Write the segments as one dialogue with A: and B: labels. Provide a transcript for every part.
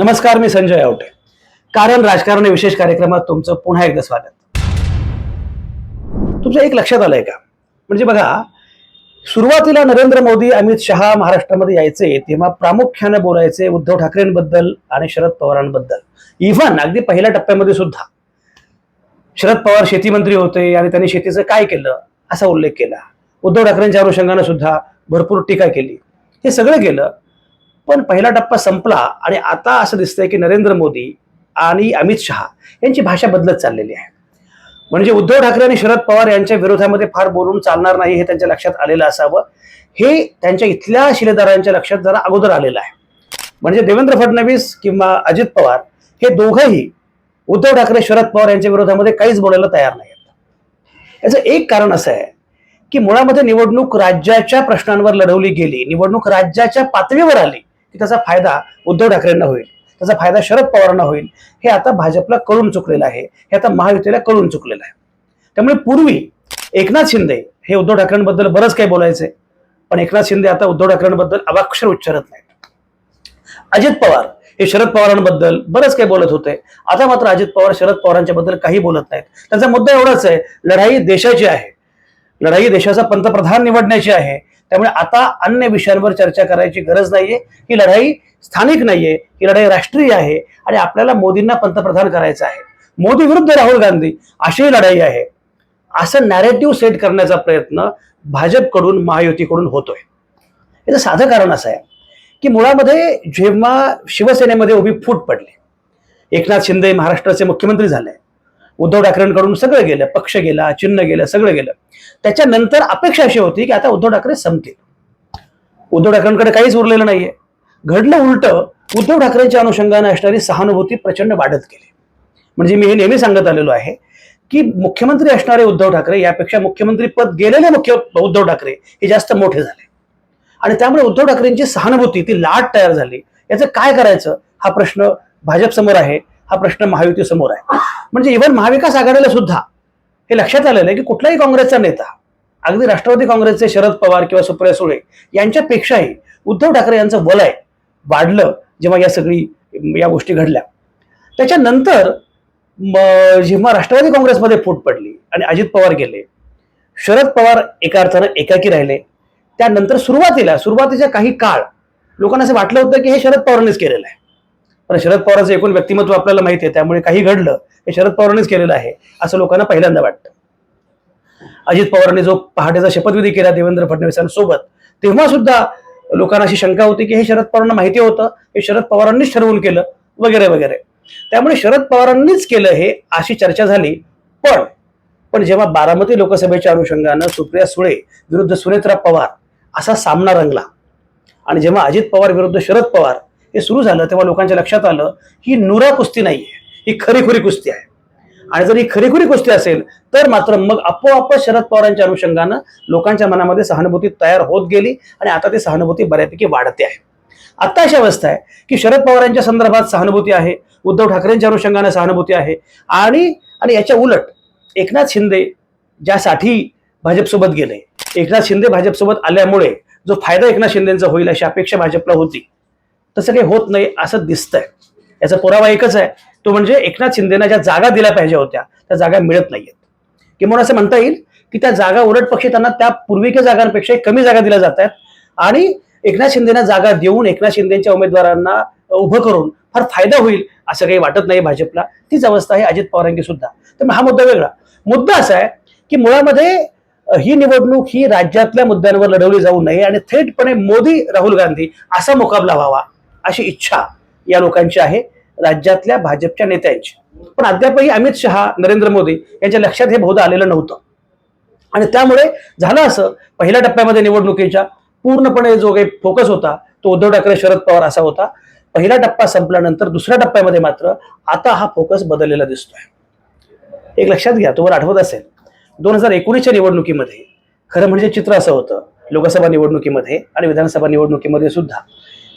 A: नमस्कार मी संजय आवटे. कारण राजकारण विशेष कार्यक्रमात तुमचं पुन्हा एकदा स्वागत. तुमच्या एक लक्षात आलंय का? म्हणजे बघा सुरुवातीला नरेंद्र मोदी अमित शहा महाराष्ट्रामध्ये यायचे तेव्हा प्रामुख्याने बोलायचे उद्धव ठाकरेंबद्दल आणि शरद पवारांबद्दल. इव्हन अगदी पहिल्या टप्प्यामध्ये सुद्धा. शरद पवार शेती मंत्री होते आणि त्यांनी शेतीचं काय केलं? असा उल्लेख केला. उद्धव ठाकरेंच्या अनुषंगाने सुद्धा भरपूर टीका केली. हे सगळं केलं. पण पहिला टप्पा संपला आणि आता असं दिसतंय की नरेंद्र मोदी आणि अमित शहा यांची भाषा बदलत चाललेली आहे. म्हणजे उद्धव ठाकरे आणि शरद पवार यांच्या विरोधामध्ये फार बोलून चालणार नाही हे त्यांच्या लक्षात आलेलं असावं. हे त्यांच्या इथल्या शिलेदारांच्या लक्षात जरा अगोदर आलेलं आहे. म्हणजे देवेंद्र फडणवीस किंवा अजित पवार हे दोघंही उद्धव ठाकरे शरद पवार यांच्या विरोधामध्ये काहीच बोलायला तयार नाहीत. याचं एक कारण असं आहे की मुळामध्ये निवडणूक राज्याच्या प्रश्नांवर लढवली गेली निवडणूक राज्याच्या पातळीवर आली. की त्याचा फायदा उद्धव ठाकरेंना होईल. त्याचा फायदा शरद पवारांना होईल. हे आता भाजपला कळून चुकलेलं आहे. हे आता महायुतीला कळून चुकलेलं आहे. त्यामुळे पूर्वी एकनाथ शिंदे हे उद्धव ठाकरेंबद्दल बरंच काही बोलायचे पण एकनाथ शिंदे आता उद्धव ठाकरेंबद्दल अवाक्षर उच्चारत नाहीत. अजित पवार हे शरद पवारांबद्दल बरंच काही बोलत होते. आता मात्र अजित पवार शरद पवारांच्या बद्दल काही बोलत नाहीत. त्यांचा मुद्दा एवढाच आहे लढाई देशाची आहे. लढाई देशाचा पंतप्रधान निवडण्याची आहे. त्यामुळे आता अन्य विषयांवर चर्चा करायची गरज नाहीये. ही लढाई स्थानिक नाहीये. ही लढाई राष्ट्रीय आहे. आणि आपल्याला मोदींना पंतप्रधान करायचं आहे. मोदी विरुद्ध राहुल गांधी अशी ही लढाई आहे. असं नॅरेटिव्ह सेट करण्याचा प्रयत्न भाजपकडून महायुतीकडून होतोय. याचं साधं कारण असं आहे की मुळामध्ये जेव्हा शिवसेनेमध्ये उभी फूट पडली एकनाथ शिंदे महाराष्ट्राचे मुख्यमंत्री झाले उद्धव ठाकरेंकडून सगळं गेलं पक्ष गेला चिन्ह गेलं सगळं गेलं. त्याच्यानंतर अपेक्षा अशी होती की आता उद्धव ठाकरे संपतील. उद्धव ठाकरेंकडे काहीच उरलेलं नाहीये. घडलं उलट उद्धव ठाकरेंच्या अनुषंगाने असणारी सहानुभूती प्रचंड वाढत गेली. म्हणजे मी हे नेहमी सांगत आलेलो आहे की मुख्यमंत्री असणारे उद्धव ठाकरे यापेक्षा मुख्यमंत्री पद गेलेले मुख्य उद्धव ठाकरे हे जास्त मोठे झाले. आणि त्यामुळे उद्धव ठाकरेंची सहानुभूती ती लाट तयार झाली. याचं काय करायचं? हा प्रश्न भाजप समोर आहे. हा प्रश्न महायुती समोर आहे. म्हणजे इव्हन महाविकास आघाडीला सुद्धा हे लक्षात आलेलं आहे की कुठलाही काँग्रेसचा नेता अगदी राष्ट्रवादी काँग्रेसचे शरद पवार किंवा सुप्रिया सुळे यांच्यापेक्षाही उद्धव ठाकरे यांचं वलय वाढलं जेव्हा या सगळी या गोष्टी घडल्या. त्याच्यानंतर जेव्हा राष्ट्रवादी काँग्रेसमध्ये फूट पडली आणि अजित पवार गेले शरद पवार एका अर्थानं एकाकी राहिले त्यानंतर सुरुवातीला सुरुवातीच्या काही काळ लोकांना असं वाटलं होतं की हे शरद पवारांनीच केलेलं आहे. पण शरद पवारांचं एकूण व्यक्तिमत्व आपल्याला माहिती आहे त्यामुळे काही घडलं हे शरद पवारांनीच केलेलं आहे असं लोकांना पहिल्यांदा वाटतं. अजित पवारांनी जो पहाटेचा शपथविधी केला देवेंद्र फडणवीसांसोबत तेव्हा सुद्धा लोकांना अशी शंका होती की हे शरद पवारांना माहिती होतं हे शरद पवारांनीच ठरवून केलं वगैरे वगैरे. त्यामुळे शरद पवारांनीच केलं हे अशी चर्चा झाली पण पण जेव्हा बारामती लोकसभेच्या अनुषंगानं सुप्रिया सुळे विरुद्ध सुनेत्रा पवार असा सामना रंगला आणि जेव्हा अजित पवार विरुद्ध शरद पवार हे सुरू झालं तेव्हा लोकांच्या लक्षात आलं ही नुरा कुस्ती नाहीये ही खरीखुरी कुस्ती आहे. आणि जर ही खरीखुरी कुस्ती असेल तर मात्र मग आपोआप शरद पवारांच्या अनुषंगानं लोकांच्या मनामध्ये सहानुभूती तयार होत गेली आणि आता ती सहानुभूती बऱ्यापैकी वाढते आहे. आता अशी अवस्था आहे की शरद पवारांच्या संदर्भात सहानुभूती आहे उद्धव ठाकरेंच्या अनुषंगाने सहानुभूती आहे आणि आणि याच्या उलट एकनाथ शिंदे ज्यासाठी भाजपसोबत गेले एकनाथ शिंदे भाजपसोबत आल्यामुळे जो फायदा एकनाथ शिंदेचा होईल अशी अपेक्षा भाजपला होती. तसं काही होत नाही असं दिसतंय. याचा पुरावा एकच आहे. तो म्हणजे एकनाथ शिंदेना ज्या जागा दिल्या पाहिजे होत्या त्या जागा मिळत नाहीयेत. किंवा असं म्हणता येईल की त्या जागा उलट पक्षी त्यांना त्या पूर्वीच्या जागांपेक्षा कमी जागा दिल्या जात आहेत. आणि एकनाथ शिंदेना जागा देऊन एकनाथ शिंदेच्या उमेदवारांना उभं करून फार फायदा होईल असं काही वाटत नाही भाजपला. तीच अवस्था आहे अजित पवारांची सुद्धा. तर हा मुद्दा वेगळा. मुद्दा असा आहे की मुळामध्ये ही निवडणूक ही राज्यातल्या मुद्द्यांवर लढवली जाऊ नये आणि थेटपणे मोदी राहुल गांधी असा मुकाबला व्हावा. अशी इच्छा या लोकांची आहे राज्यातल्या भाजपच्या नेत्यांची. पण अद्यापही अमित शहा नरेंद्र मोदी यांच्या लक्षात हे बहुधा आलेलं नव्हतं. आणि त्यामुळे झालं असं पहिल्या टप्प्यामध्ये निवडणुकीच्या पूर्णपणे जो काही फोकस होता तो उद्धव ठाकरे शरद पवार असा होता. पहिला टप्पा संपल्यानंतर दुसऱ्या टप्प्यामध्ये मात्र आता हा फोकस बदललेला दिसतोय. एक लक्षात घ्या तुम्हाला आठवत असेल दोन हजार एकोणीसच्या निवडणुकीमध्ये खरं म्हणजे चित्र असं होतं लोकसभा निवडणुकीमध्ये आणि विधानसभा निवडणुकीमध्ये सुद्धा.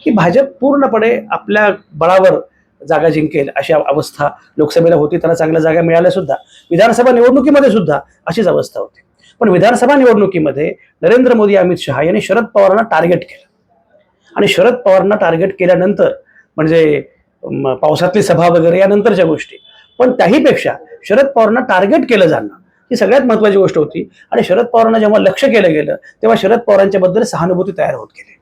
A: की भाजप पूर्णपणे आपल्या बळावर जागा जिंकेल अशी अवस्था लोकसभेला होती त्यांना चांगल्या जागा मिळाल्या सुद्धा. विधानसभा निवडणुकीमध्ये सुद्धा अशीच अवस्था होती. पण विधानसभा निवडणुकीमध्ये नरेंद्र मोदी अमित शहा यांनी शरद पवारांना टार्गेट केलं. आणि शरद पवारांना टार्गेट केल्यानंतर म्हणजे पावसातली सभा वगैरे या नंतरच्या गोष्टी. पण त्याहीपेक्षा शरद पवारांना टार्गेट केलं जाणं ही सगळ्यात महत्वाची गोष्ट होती. आणि शरद पवारांना जेव्हा लक्ष केलं गेलं तेव्हा शरद पवारांच्या बद्दल सहानुभूती तयार होत गेली.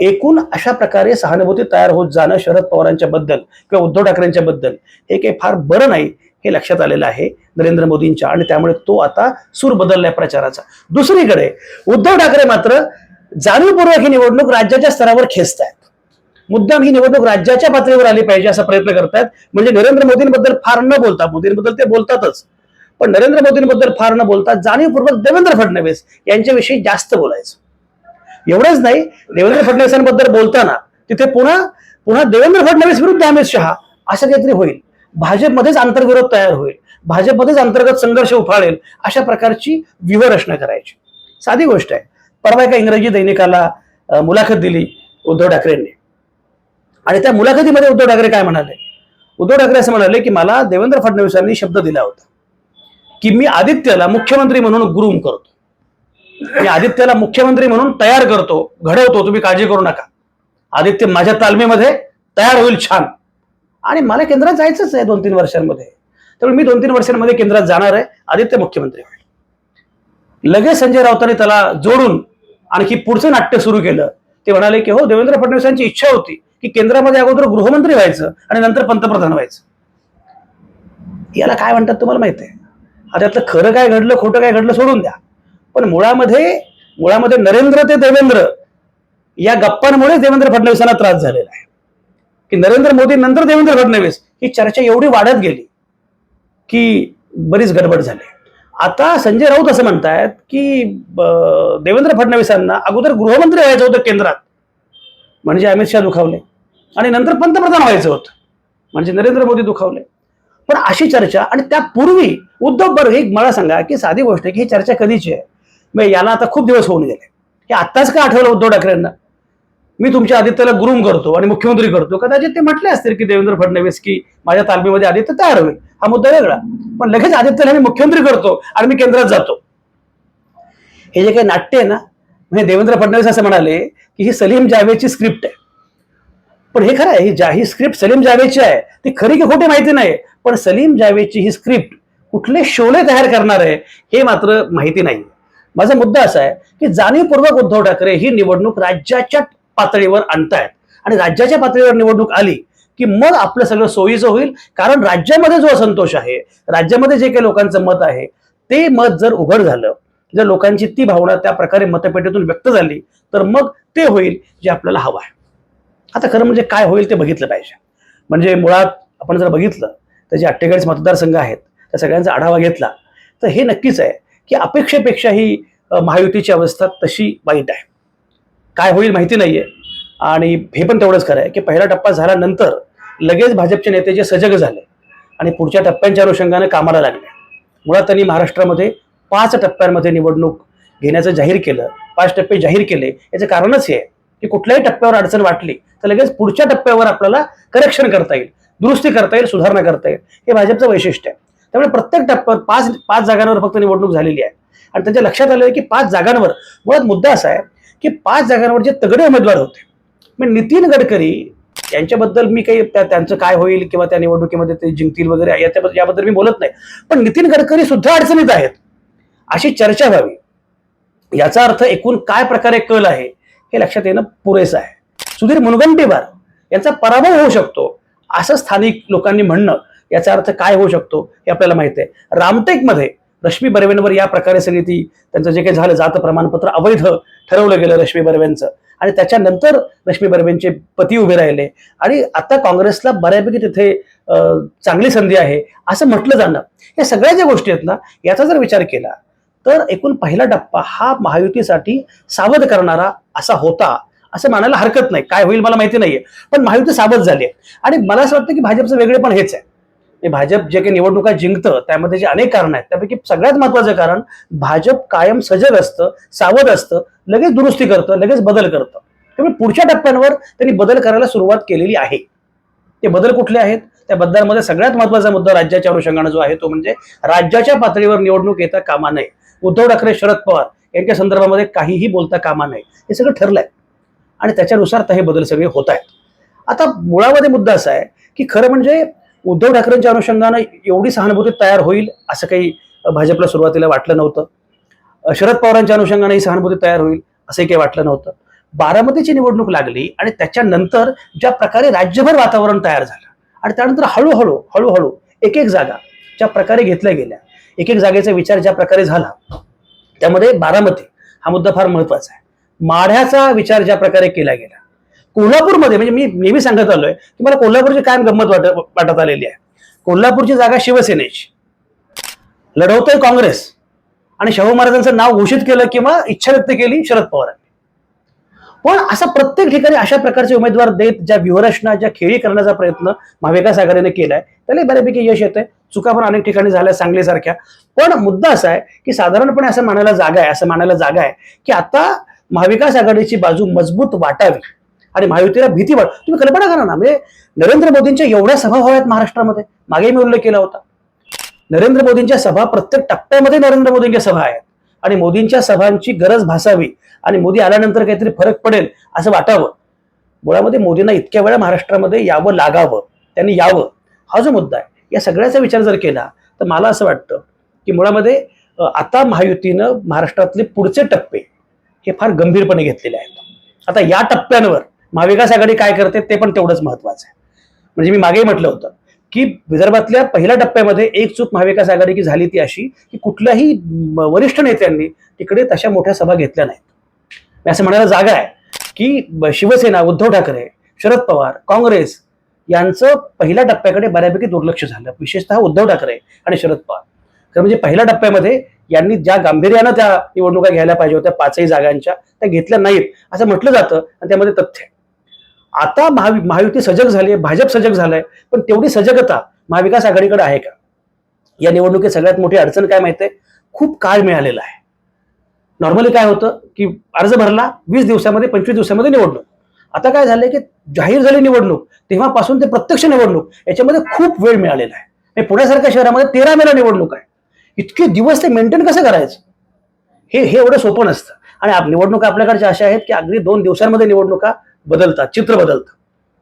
A: एकूण अशा प्रकारे सहानुभूती तयार होत जाणं शरद पवारांच्या बद्दल किंवा उद्धव ठाकरेंच्या बद्दल हे काही फार बरं नाही हे लक्षात आलेलं आहे नरेंद्र मोदींच्या आणि त्यामुळे तो आता सूर बदललाय प्रचाराचा. दुसरीकडे उद्धव ठाकरे मात्र जाणीवपूर्वक ही निवडणूक राज्याच्या स्तरावर खेचतायत. मुद्दाम ही निवडणूक राज्याच्या पातळीवर आली पाहिजे असा प्रयत्न करतायत. म्हणजे नरेंद्र मोदींबद्दल फार न बोलता मोदींबद्दल ते बोलतातच. पण नरेंद्र मोदींबद्दल फार न बोलता जाणीवपूर्वक देवेंद्र फडणवीस यांच्याविषयी जास्त बोलायचं. एवढंच नाही देवेंद्र फडणवीसांबद्दल बोलताना तिथे पुन्हा पुन्हा देवेंद्र फडणवीस विरुद्ध अमित शहा असं काहीतरी होईल. भाजपमध्येच आंतरविरोध तयार होईल. भाजपमध्येच अंतर्गत संघर्ष उफाळेल अशा प्रकारची व्यूहरचना करायची. साधी गोष्ट आहे. परवा एका इंग्रजी दैनिकाला मुलाखत दिली उद्धव ठाकरेंनी. आणि त्या मुलाखतीमध्ये उद्धव ठाकरे काय म्हणाले? उद्धव ठाकरे असं म्हणाले की मला देवेंद्र फडणवीसांनी शब्द दिला होता की मी आदित्यला मुख्यमंत्री म्हणून ग्रूम करतो. मी आदित्यला मुख्यमंत्री म्हणून तयार करतो घडवतो तुम्ही काळजी करू नका. आदित्य माझ्या तालमीमध्ये तयार होईल छान. आणि मला केंद्रात जायचंच आहे दोन तीन वर्षांमध्ये. त्यामुळे मी दोन तीन वर्षांमध्ये केंद्रात जाणार आहे आदित्य मुख्यमंत्री होईल. लगेच संजय राऊतांनी त्याला जोडून आणखी पुढचं नाट्य सुरू केलं. ते म्हणाले की हो देवेंद्र फडणवीसांची इच्छा होती की केंद्रामध्ये अगोदर गृहमंत्री व्हायचं आणि नंतर पंतप्रधान व्हायचं. याला काय म्हणतात तुम्हाला माहिती आहे? आता यातलं खरं काय घडलं खोटं काय घडलं सोडून द्या. पण मुळामध्ये मुळामध्ये नरेंद्र ते देवेंद्र या गप्पांमुळे देवेंद्र फडणवीसांना त्रास झालेला आहे. की नरेंद्र मोदी नंतर देवेंद्र फडणवीस ही चर्चा एवढी वाढत गेली की बरीच गडबड झाली. आता संजय राऊत असं म्हणतायत की देवेंद्र फडणवीसांना अगोदर गृहमंत्री व्हायचं होतं केंद्रात म्हणजे अमित शहा दुखावले. आणि नंतर पंतप्रधान व्हायचं होतं म्हणजे नरेंद्र मोदी दुखावले. पण अशी चर्चा आणि त्यापूर्वी उद्धव बरं ही मला सांगा की साधी गोष्ट की ही चर्चा कधीची आहे? मग याला आता खूप दिवस होऊन गेले. हे आत्ताच का आठवलं उद्धव ठाकरेंना? मी तुमच्या आदित्यला ग्रूम करतो आणि मुख्यमंत्री करतो. कदाचित ते म्हटले असतील की देवेंद्र फडणवीस की माझ्या तालमीमध्ये आदित्य तयार होईल. हा मुद्दा वेगळा. पण लगेच आदित्यला मी मुख्यमंत्री करतो आणि मी केंद्रात जातो. हे जे काही नाट्य आहे ना म्हणजे देवेंद्र फडणवीस असं म्हणाले की ही सलीम जावेदची स्क्रिप्ट आहे. पण हे खरं आहे ही जा ही स्क्रिप्ट सलीम जावेदची आहे. ती खरी की खोटी माहिती नाही. पण सलीम जावेदची ही स्क्रिप्ट कुठले शोले तयार करणार आहे हे मात्र माहिती नाही. माझा मुद्दा असा आहे की जाणीवपूर्वक उद्धव ठाकरे ही निवडणूक राज्याच्या पातळीवर आणतायत. आणि राज्याच्या पातळीवर निवडणूक आली की मग आपलं सगळं सोयीचं होईल. कारण राज्यामध्ये जो असंतोष आहे राज्यामध्ये जे काही लोकांचं मत आहे ते मत जर उघड झालं जर लोकांची ती भावना त्या प्रकारे मतपेटीतून व्यक्त झाली तर मग ते होईल जे आपल्याला हवं आहे. आता खरं म्हणजे काय होईल ते बघितलं पाहिजे. म्हणजे मुळात आपण जर बघितलं तर जे अठ्ठेचाळीस मतदारसंघ आहेत त्या सगळ्यांचा आढावा घेतला तर हे नक्कीच आहे की अपेक्षेपेक्षा ही महायुतीची अवस्था तशी वाईट आहे. काय होईल माहिती नाहीये. आणि हे पण तेवढंच खरं आहे की पहिला टप्पा झाल्यानंतर लगेच भाजपचे नेते जे सजग झाले आणि पुढच्या टप्प्यांच्या अनुषंगाने कामाला लागले. मुळात त्यांनी महाराष्ट्रामध्ये पाच टप्प्यांमध्ये निवडणूक घेण्याचं जाहीर केलं पाच टप्पे जाहीर केले. याचं कारणच हे आहे की कुठल्याही टप्प्यावर अडचण वाटली तर लगेच पुढच्या टप्प्यावर आपल्याला करेक्शन करता येईल दुरुस्ती करता येईल सुधारणा करता येईल. हे भाजपचं वैशिष्ट्य आहे. त्यामुळे प्रत्येक टप्प्यावर पाच पाच जागांवर फक्त निवडणूक झालेली आहे. आणि त्यांच्या लक्षात आलं की पाच जागांवर मुळात मुद्दा असा आहे की पाच जागांवर जे तगडे उमेदवार होते मग नितीन गडकरी यांच्याबद्दल मी काही त्या- त्यांचं काय होईल किंवा त्या निवडणुकीमध्ये ते जिंकतील वगैरे याच्याबद्दल याबद्दल मी बोलत नाही. पण नितीन गडकरी सुद्धा अडचणीत आहेत. अशी चर्चा व्हावी. याचा अर्थ एकूण काय प्रकारे कल आहे हे लक्षात येणं पुरेसं आहे. सुधीर मुनगंटीवार यांचा पराभव होऊ शकतो असं स्थानिक लोकांनी म्हणणं. याचा अर्थ काय होऊ शकतो हे आपल्याला माहिती आहे. रामटेकमध्ये रश्मी बर्वेंवर या प्रकारे सगळी ती त्यांचं जे काही झालं जात प्रमाणपत्र अवैध ठरवलं गेलं रश्मी बर्वेंचं. आणि त्याच्यानंतर रश्मी बर्वेंचे पती उभे राहिले. आणि आता काँग्रेसला बऱ्यापैकी तिथे अं, चांगली संधी आहे असं म्हटलं जाणं. या सगळ्या ज्या गोष्टी आहेत ना याचा जर विचार केला तर एकूण पहिला टप्पा हा महायुतीसाठी सावध करणारा असा होता असं म्हणायला हरकत नाही. काय होईल मला माहिती नाहीये. पण महायुती सावध झाली आहे. आणि मला असं वाटतं की भाजपचं वेगळे पण हेच आहे. भाजप जे काही निवडणुका जिंकतं त्यामध्ये जे अनेक कारण आहेत त्यापैकी सगळ्यात महत्वाचं कारण भाजप कायम सजग असतं सावध असतं लगेच दुरुस्ती करतं लगेच बदल करतं. त्यामुळे पुढच्या टप्प्यांवर त्यांनी बदल करायला सुरुवात केलेली आहे. ते बदल कुठले आहेत? त्या बदलांमध्ये सगळ्यात महत्त्वाचा मुद्दा राज्याच्या अनुषंगाने जो आहे तो म्हणजे राज्याच्या पातळीवर निवडणूक येता कामा नये. उद्धव ठाकरे शरद पवार यांच्या संदर्भामध्ये काहीही बोलता कामा नये. हे सगळं ठरलंय. आणि त्याच्यानुसार तर हे बदल सगळे होत आहेत. आता मुळामध्ये मुद्दा असा आहे की खरं म्हणजे उद्धव ठाकरेंच्या अनुषंगानं एवढी सहानुभूती तयार होईल असं काही भाजपला सुरुवातीला वाटलं नव्हतं. शरद पवारांच्या अनुषंगाने ही सहानुभूती तयार होईल असंही काही वाटलं नव्हतं. बारामतीची निवडणूक लागली आणि त्याच्यानंतर ज्या प्रकारे राज्यभर वातावरण तयार झालं आणि त्यानंतर हळूहळू हळूहळू एक एक जागा ज्या प्रकारे घेतल्या गेल्या एक एक जागेचा विचार ज्या प्रकारे झाला त्यामध्ये बारामती हा मुद्दा फार महत्त्वाचा आहे. माढ्याचा विचार ज्या प्रकारे केला गेला कोल्हापूरमध्ये म्हणजे मी नेहमी सांगत आलोय की मला कोल्हापूरची कायम गंमत वाटत वाटत आलेली आहे. कोल्हापूरची जागा शिवसेनेची. लढवतोय काँग्रेस. आणि शाहू महाराजांचं नाव घोषित केलं किंवा इच्छा व्यक्त केली शरद पवारांनी. पण असा प्रत्येक ठिकाणी अशा प्रकारचे उमेदवार देत ज्या व्यूहरचना ज्या खेळी करण्याचा प्रयत्न महाविकास आघाडीने केलाय त्याला बऱ्यापैकी यश येतंय. चुका पण अनेक ठिकाणी झाल्या सांगलीसारख्या. पण मुद्दा असा आहे की साधारणपणे असं मानायला जागा आहे असं मानायला जागा आहे की आता महाविकास आघाडीची बाजू मजबूत वाटावी. आणि महायुतीला भीती वाट तुम्ही कल्पना करा ना म्हणजे नरेंद्र मोदींच्या एवढ्या सभा व्हाव्यात महाराष्ट्रामध्ये. मागे मी उल्लेख केला होता. नरेंद्र मोदींच्या सभा प्रत्येक टप्प्यामध्ये नरेंद्र मोदींच्या सभा आहेत. आणि मोदींच्या सभांची गरज भासावी आणि मोदी आल्यानंतर काहीतरी फरक पडेल असं वाटावं. मुळामध्ये मोदींना इतक्या वेळा महाराष्ट्रामध्ये यावं लागावं त्यांनी यावं हा जो मुद्दा आहे या सगळ्याचा विचार जर केला तर मला असं वाटतं की मुळामध्ये आता महायुतीनं महाराष्ट्रातले पुढचे टप्पे हे फार गंभीरपणे घेतलेले आहेत. आता या टप्प्यांवर महाविकास आघाडी काय करते ते पण तेवढंच महत्वाचं आहे. म्हणजे मी मागे म्हटलं होतं की विदर्भातल्या पहिल्या टप्प्यामध्ये एक चूक महाविकास आघाडी की झाली ती अशी की कुठल्याही वरिष्ठ नेत्यांनी तिकडे तशा मोठ्या सभा घेतल्या नाहीत. मी असं म्हणायला जागा आहे की शिवसेना उद्धव ठाकरे शरद पवार काँग्रेस यांचं पहिल्या टप्प्याकडे बऱ्यापैकी दुर्लक्ष झालं. विशेषतः उद्धव ठाकरे आणि शरद पवार. तर म्हणजे पहिल्या टप्प्यामध्ये यांनी ज्या गांभीर्यानं त्या निवडणुका घ्यायला पाहिजे होत्या पाचही जागांच्या त्या घेतल्या नाहीत असं म्हटलं जातं आणि त्यामध्ये तथ्य आहे. आता महावि महायुती सजग झाली आहे भाजप सजग झालाय पण तेवढी सजगता महाविकास आघाडीकडे आहे का? या निवडणुकीत सगळ्यात मोठी अडचण काय माहिती आहे खूप काळ मिळालेला आहे. नॉर्मली काय होतं की अर्ज भरला वीस दिवसामध्ये पंचवीस दिवसामध्ये निवडणूक. आता काय झालंय की जाहीर झाली निवडणूक तेव्हापासून ते प्रत्यक्ष निवडणूक याच्यामध्ये खूप वेळ मिळालेला आहे. पुण्यासारख्या शहरामध्ये तेरा मेला निवडणूक आहे. इतके दिवस ते मेंटेन कसं करायचं? हे हे एवढं सोपं नसतं. आणि निवडणुका आपल्याकडच्या अशा आहेत की अगदी दोन दिवसांमध्ये निवडणुका बदलतात चित्र बदलतं.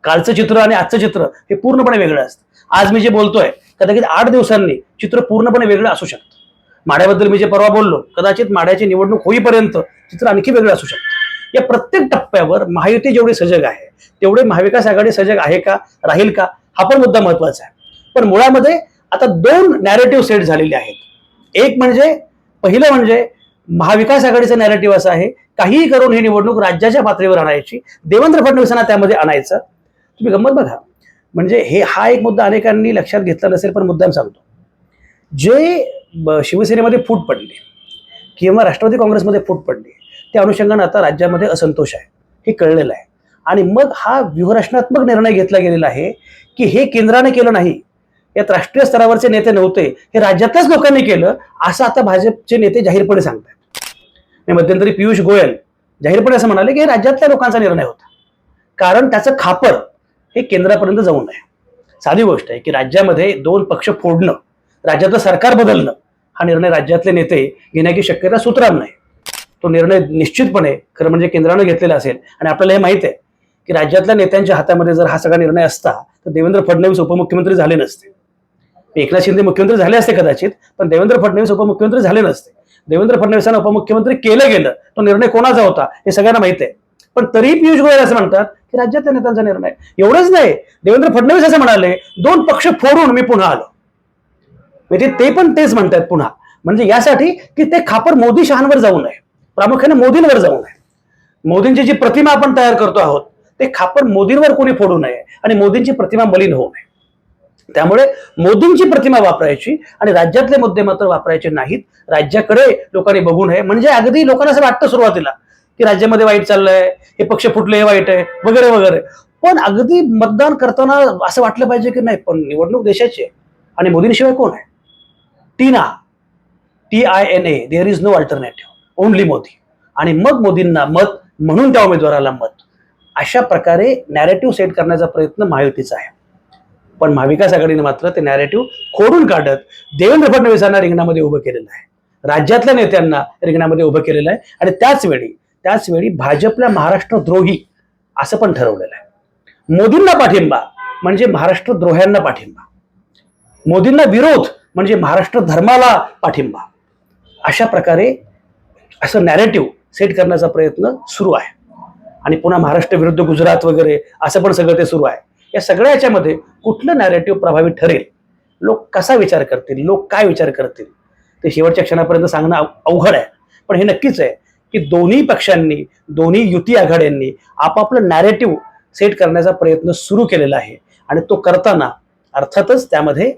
A: कालचं चित्र आणि आजचं चित्र हे पूर्णपणे वेगळं असतं. आज मी जे बोलतोय कदाचित आठ दिवसांनी चित्र पूर्णपणे वेगळं असू शकतं. माड्याबद्दल मी जे परवा बोललो कदाचित माड्याची निवडणूक होईपर्यंत चित्र आणखी वेगळं असू शकतं. या प्रत्येक टप्प्यावर महायुती जेवढी सजग आहे तेवढे महाविकास आघाडी सजग आहे का राहील का हा पण मुद्दा महत्त्वाचा आहे. पण मुळामध्ये आता दोन नॅरेटिव्ह सेट झालेले आहेत. एक म्हणजे पहिलं म्हणजे महाविकास आघाडीचं नॅरेटिव्ह असं आहे काहीही करून ही निवडणूक राज्याच्या पातळीवर आणायची देवेंद्र फडणवीसांना त्यामध्ये आणायचं. तुम्ही गंमत बघा. म्हणजे हे हा एक मुद्दा अनेकांनी लक्षात घेतला नसेल पण मुद्दाम सांगतो. जे शिवसेनेमध्ये फूट पडली किंवा राष्ट्रवादी काँग्रेसमध्ये फूट पडली त्या अनुषंगानं आता राज्यामध्ये असंतोष आहे. हे कळलेलं आहे. आणि मग हा व्यूहरचनात्मक निर्णय घेतला गेलेला आहे की हे केंद्राने केलं नाही यात राष्ट्रीय स्तरावरचे नेते नव्हते हे राज्यातल्याच लोकांनी केलं असं आता भाजपचे नेते जाहीरपणे सांगतात आणि मध्यंतरी पियुष गोयल जाहीरपणे असं म्हणाले की राज्यातल्या लोकांचा निर्णय होता. कारण त्याचं खापर हे केंद्रापर्यंत जाऊ नये. साधी गोष्ट आहे की राज्यामध्ये दोन पक्ष फोडणं राज्यातलं सरकार बदलणं हा निर्णय राज्यातले नेते घेण्याची शक्यता सुतराम नाही तो निर्णय निश्चितपणे खरं म्हणजे केंद्रानं घेतलेला असेल. आणि आपल्याला हे माहिती आहे की राज्यातल्या नेत्यांच्या हातामध्ये जर हा सगळा निर्णय असता तर देवेंद्र फडणवीस उपमुख्यमंत्री झाले नसते. एकनाथ शिंदे मुख्यमंत्री झाले असते कदाचित पण देवेंद्र फडणवीस उपमुख्यमंत्री झाले नसते. देवेंद्र फडणवीसांना उपमुख्यमंत्री केलं गेलं. तो निर्णय कोणाचा होता हे सगळ्यांना माहिती आहे. पण तरीही पियुष गोयल असं म्हणतात की राज्यातल्या नेत्यांचा निर्णय एवढंच नाही देवेंद्र फडणवीस असं म्हणाले दोन पक्ष फोडून मी पुन्हा आलो. म्हणजे ते पण तेच म्हणतात पुन्हा. म्हणजे यासाठी की ते खापर मोदी शहांवर जाऊ नये. प्रामुख्याने मोदींवर जाऊ नये. मोदींची जी प्रतिमा आपण तयार करतो आहोत ते खापर मोदींवर कोणी फोडू नये आणि मोदींची प्रतिमा मलिन होऊ नये. त्यामुळे मोदींची प्रतिमा वापरायची आणि राज्यातले मुद्दे मात्र वापरायचे नाहीत. राज्याकडे लोकांनी बघू नये म्हणजे अगदी लोकांना असं वाटतं सुरुवातीला की राज्यामध्ये वाईट चाललंय हे पक्ष फुटले हे वाईट आहे वगैरे वगैरे. पण अगदी मतदान करताना असं वाटलं पाहिजे की नाही पण निवडणूक देशाची आहे. आणि मोदींशिवाय कोण आहे? TINA. T I N A there is no alternative only Modi. आणि मग मोदींना मत म्हणून त्या उमेदवाराला मत. अशा प्रकारे नॅरेटिव्ह सेट करण्याचा प्रयत्न महायुतीचा आहे. पण महाविकास आघाडीने मात्र ते नॅरेटिव्ह खोडून काढत देवेंद्र फडणवीसांना रिंगणामध्ये उभं केलेलं आहे. राज्यातल्या नेत्यांना रिंगणामध्ये उभं केलेलं आहे. आणि त्याच वेळी त्याच वेळी भाजपला महाराष्ट्र द्रोही असं पण ठरवलेलं आहे. मोदींना पाठिंबा म्हणजे महाराष्ट्र द्रोह्यांना पाठिंबा. मोदींना विरोध म्हणजे महाराष्ट्र धर्माला पाठिंबा. अशा प्रकारे असं नॅरेटिव्ह सेट करण्याचा प्रयत्न सुरू आहे. आणि पुन्हा महाराष्ट्र विरुद्ध गुजरात वगैरे असं पण सगळं ते सुरू आहे. या सगळ्या याच्यामध्ये कुठलं नॅरेटिव्ह प्रभावी ठरेल? लोक कसा विचार करतील? लोक काय विचार करतील? ते शेवटच्या क्षणापर्यंत सांगणं अवघड आहे. पण हे नक्कीच आहे की दोन्ही पक्षांनी दोन्ही युती आघाड्यांनी आपापलं नॅरेटिव्ह सेट करण्याचा प्रयत्न सुरू केलेला आहे. आणि तो करताना अर्थातच त्यामध्ये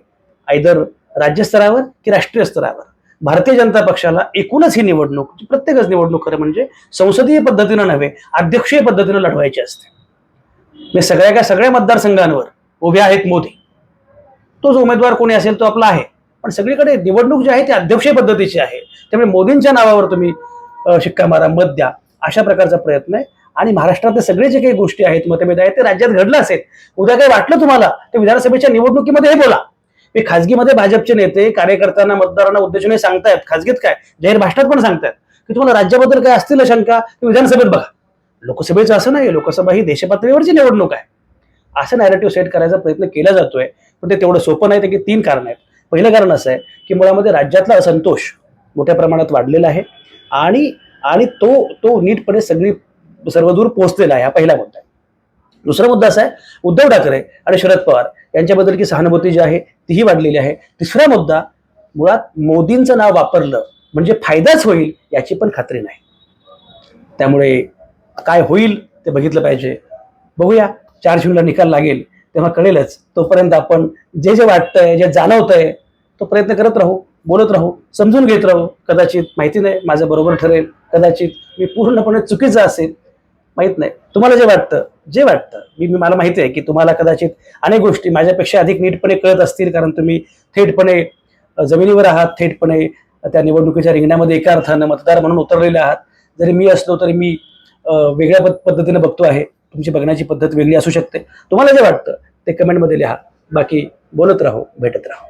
A: आयदर राज्यस्तरावर की राष्ट्रीय स्तरावर भारतीय जनता पक्षाला एकूणच ही निवडणूक प्रत्येकच निवडणूक खरं म्हणजे संसदीय पद्धतीनं नव्हे अध्यक्षीय पद्धतीनं लढवायची असते. म्हणजे सगळ्या काय सगळ्या मतदारसंघांवर उभे आहेत मोदी. तो जो उमेदवार कोणी असेल तो आपला आहे. पण सगळीकडे निवडणूक जी आहे ती अध्यक्षीय पद्धतीची आहे. त्यामुळे मोदींच्या नावावर तुम्ही शिक्का मारा मत द्या अशा प्रकारचा प्रयत्न आहे. आणि महाराष्ट्रातले सगळे जे काही गोष्टी आहेत मतभेद आहेत ते राज्यात घडलं असेल उद्या काही वाटलं तुम्हाला ते विधानसभेच्या निवडणुकीमध्ये हे बोला. मी खाजगीमध्ये भाजपचे नेते कार्यकर्त्यांना मतदारांना उद्देशून सांगतायत. खाजगीत काय? जाहीर भाषणात पण सांगतायत. की तुम्हाला राज्याबद्दल काय असतील शंका ते विधानसभेत बघा. लोकसभेचं असं नाही लोकसभा ही देशपातळीवरची निवडणूक आहे. असं नॅरेटिव्ह सेट करायचा प्रयत्न केला जातोय. पण ते तेवढं सोपं नाही. त्याची तीन कारण आहेत. पहिलं कारण असं आहे की मुळामध्ये राज्यातला असंतोष मोठ्या प्रमाणात वाढलेला आहे. आणि आणि तो तो नीटपणे सगळी सर्वदूर पोहोचलेला आहे. हा पहिला मुद्दा आहे. दुसरा मुद्दा असा आहे उद्धव ठाकरे आणि शरद पवार यांच्याबद्दलची सहानुभूती जी आहे तीही वाढलेली आहे. तिसरा मुद्दा मुळात मोदींचं नाव वापरलं म्हणजे फायदाच होईल याची पण खात्री नाही. त्यामुळे काय होईल ते बघितलं पाहिजे. बघूया. चार जूनला निकाल लागेल. तेव्हा कळेलच. तोपर्यंत आपण जे जे वाटतंय जे जाणवतंय तो प्रयत्न करत राहू बोलत राहू समजून घेत राहू. कदाचित माहिती नाही माझं बरोबर ठरेल. कदाचित मी पूर्णपणे चुकीचं असेल. माहीत नाही. तुम्हाला जे वाटतं जे वाटतं. मी मी- मला माहिती आहे की तुम्हाला कदाचित अनेक गोष्टी माझ्यापेक्षा अधिक नीटपणे कळत असतील कारण तुम्ही थेटपणे जमिनीवर आहात थेटपणे त्या निवडणुकीच्या रिंगणामध्ये एका अर्थानं मतदार म्हणून उतरलेले आहात. जरी मी असलो तरी मी वेगळ्या पद्धतीने बघतो आहे. तुमची बघण्याची पद्धत वेगळी असू शकते. तुम्हाला जे वाटतं ते कमेंटमध्ये लिहा. बाकी बोलत राहू भेटत राहू.